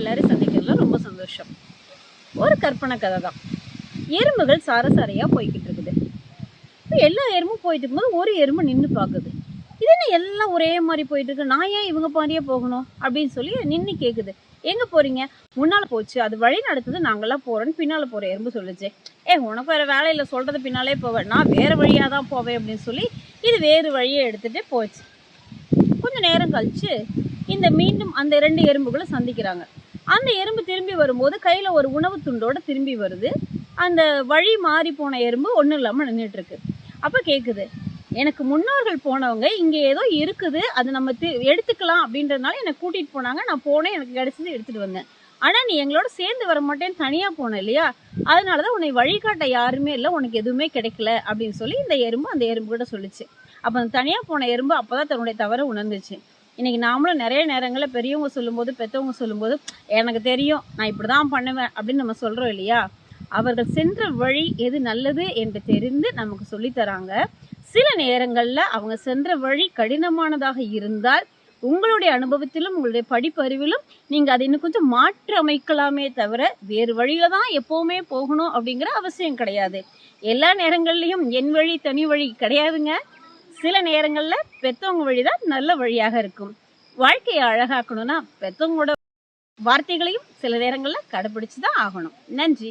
எல்லாரும் சந்திக்கிறதுல ரொம்ப சந்தோஷம். ஒரு கற்பனை கதை தான். எறும்புகள் சாரசாரையாக போய்கிட்டு இருக்குது. இப்போ எல்லா எறும்பும் போயிட்டு இருக்கும்போது ஒரு எறும்பு நின்று பார்க்குது. இது என்ன எல்லாம் ஒரே மாதிரி போயிட்டு இருக்கு? நான் ஏன் இவங்க மாதிரியே போகணும்? அப்படின்னு சொல்லி நின்று கேட்குது எங்கே போறீங்க? முன்னால் போச்சு. அது வழி நடத்துது நாங்கெல்லாம் போகிறோன்னு பின்னால் போகிற எறும்பு சொல்லுச்சு. ஏ உனக்கு வேறு வேலையில் சொல்கிறது பின்னாலே போவேன் நான் வேறு வழியாக தான் போவேன் அப்படின்னு சொல்லி இது வேறு வழியை எடுத்துகிட்டு போச்சு. கொஞ்ச நேரம் கழிச்சு இந்த மீண்டும் அந்த ரெண்டு எறும்புகளை சந்திக்கிறாங்க. அந்த எறும்பு திரும்பி வரும்போது கையில் ஒரு உணவு துண்டோட திரும்பி வருது. அந்த வழி மாறி போன எறும்பு ஒன்றும் இல்லாமல் நின்றுட்டு இருக்கு அப்போ கேட்குது எனக்கு முன்னோர்கள் போனவங்க இங்கே ஏதோ இருக்குது. அது நம்ம தி எடுத்துக்கலாம். அப்படின்றதுனால என்னை கூட்டிகிட்டு போனாங்க. நான் போனேன் எனக்கு கிடைச்சது எடுத்துகிட்டு வந்தேன். ஆனால் நீ எங்களோட சேர்ந்து வர மாட்டேன்னு தனியாக போன இல்லையா? அதனால தான் உன்னை வழிகாட்ட யாருமே இல்லை. உனக்கு எதுவுமே கிடைக்கல அப்படின்னு சொல்லி இந்த எறும்பு அந்த எறும்பு கூட சொல்லுச்சு. அப்போ அந்த தனியாக போன எறும்பு அப்போ தான் தன்னுடைய தவறை உணர்ந்துச்சு. இன்னைக்கு நாமளும் நிறைய நேரங்களில் பெரியவங்க சொல்லும்போது பெற்றவங்க சொல்லும்போது எனக்கு தெரியும் நான் இப்படி தான் பண்ணுவேன் அப்படின்னு நம்ம சொல்கிறோம் இல்லையா? அவர்கள் சென்ற வழி எது நல்லது என்று தெரிந்து நமக்கு சொல்லித்தராங்க. சில நேரங்களில் அவங்க சென்ற வழி கடினமானதாக இருந்தால் உங்களுடைய அனுபவத்திலும் உங்களுடைய படிப்பறிவிலும் நீங்கள் அதை இன்னும் கொஞ்சம் மாற்றி அமைக்கலாமே தவிர வேறு வழியில தான் எப்போவுமே போகணும் அப்படிங்கிற அவசியம் கிடையாது. எல்லா நேரங்கள்லையும் என் வழி தனி வழி கிடையாதுங்க. சில நேரங்களில் பெத்தவங்க வழி தான் நல்ல வழியாக இருக்கும். வாழ்க்கையை அழகாக்கணும்னா பெத்தவங்களோட வார்த்தைகளையும் சில நேரங்களில் கடைபிடிச்சு தான் ஆகணும். நன்றி.